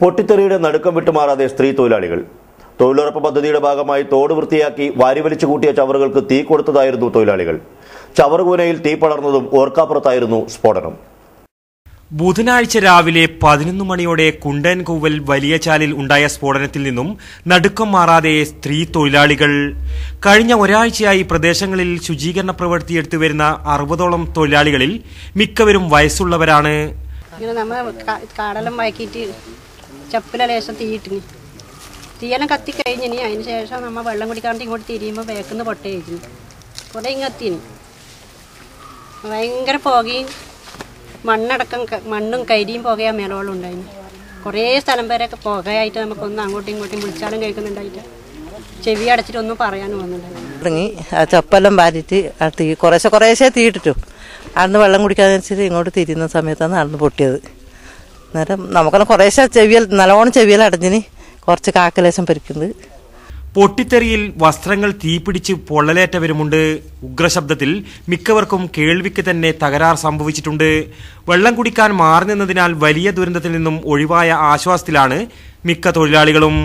പൊട്ടിത്തെറിയുടെ നടുക്കം വിട്ടുമാറാതെ സ്ത്രീ തൊഴിലാളികൾ. തൊഴിലുറപ്പ് പദ്ധതിയുടെ ഭാഗമായി തോട് വൃത്തിയാക്കി വാരിവലിച്ചു കൂട്ടിയ ചവറുകൾക്ക് തീ കൊടുത്തതായിരുന്നു തൊഴിലാളികൾ. ചവറുകൂനയിൽ തീ പടർന്നതും ഓർക്കാപ്പുറത്തായിരുന്നു സ്ഫോടനം. ബുധനാഴ്ച രാവിലെ പതിനൊന്ന് മണിയോടെ കുണ്ടൻകൂവൽ വലിയ ചാലിൽ ഉണ്ടായ സ്ഫോടനത്തിൽ നിന്നും നടുക്കം മാറാതെ സ്ത്രീ തൊഴിലാളികൾ. കഴിഞ്ഞ ഒരാഴ്ചയായി പ്രദേശങ്ങളിൽ ശുചീകരണ പ്രവൃത്തി എടുത്തുവരുന്ന അറുപതോളം തൊഴിലാളികളിൽ മിക്കവരും വയസ്സുള്ളവരാണ്. ഇങ്ങനെ നമ്മൾ കാടെല്ലാം വഴക്കിയിട്ട് ചപ്പില ലേശം തീയിട്ടിന് തീയെല്ലാം കത്തി കഴിഞ്ഞിനി അതിന് ശേഷം നമ്മൾ വെള്ളം കുടിക്കാണ്ട് ഇങ്ങോട്ട് തിരിയുമ്പോൾ വേക്കുന്ന പൊട്ടയായിരുന്നു കുറെ ഇങ്ങത്തിന് ഭയങ്കര പുകയും മണ്ണടക്കം മണ്ണും കരിയും പുകയാ മേലോളം ഉണ്ടായിരുന്നു കുറേ സ്ഥലം വരെയൊക്കെ പുകയായിട്ട് നമുക്കൊന്നും അങ്ങോട്ടും ഇങ്ങോട്ടും വിളിച്ചാലും കേൾക്കുന്നുണ്ടായിട്ട്. ചെവി അടച്ചിട്ട് ഒന്നും പറയാനും വന്നിട്ടുണ്ടായിരുന്നു തുടങ്ങി. ആ ചപ്പെല്ലാം വാരിയിട്ട് ആ തീ കുറേശ്ശെ കുറേശ്ശെ തീയിട്ടിട്ടു. അന്ന് വെള്ളം കുടിക്കാന്ന് വെച്ചിട്ട് ഇങ്ങോട്ട് തിരിയുന്ന സമയത്താണ് അന്ന് പൊട്ടിയത്. അന്നേരം നമുക്കെല്ലാം കുറേശ്ശെ ചെവിയൽ നല്ലോണം ചെവിയൽ അടഞ്ഞിന് കുറച്ച് കാക്കലേശം പരിക്കുന്നത് പൊട്ടിത്തെറിയിൽ വസ്ത്രങ്ങൾ തീപിടിച്ച് പൊള്ളലേറ്റവരുമുണ്ട്. ഉഗ്രശബ്ദത്തിൽ മിക്കവർക്കും കേൾവിക്ക് തന്നെ തകരാർ സംഭവിച്ചിട്ടുണ്ട്. വെള്ളം കുടിക്കാൻ മാറി നിന്നതിനാൽ വലിയ ദുരന്തത്തിൽ നിന്നും ഒഴിവായ ആശ്വാസത്തിലാണ് മിക്ക തൊഴിലാളികളും.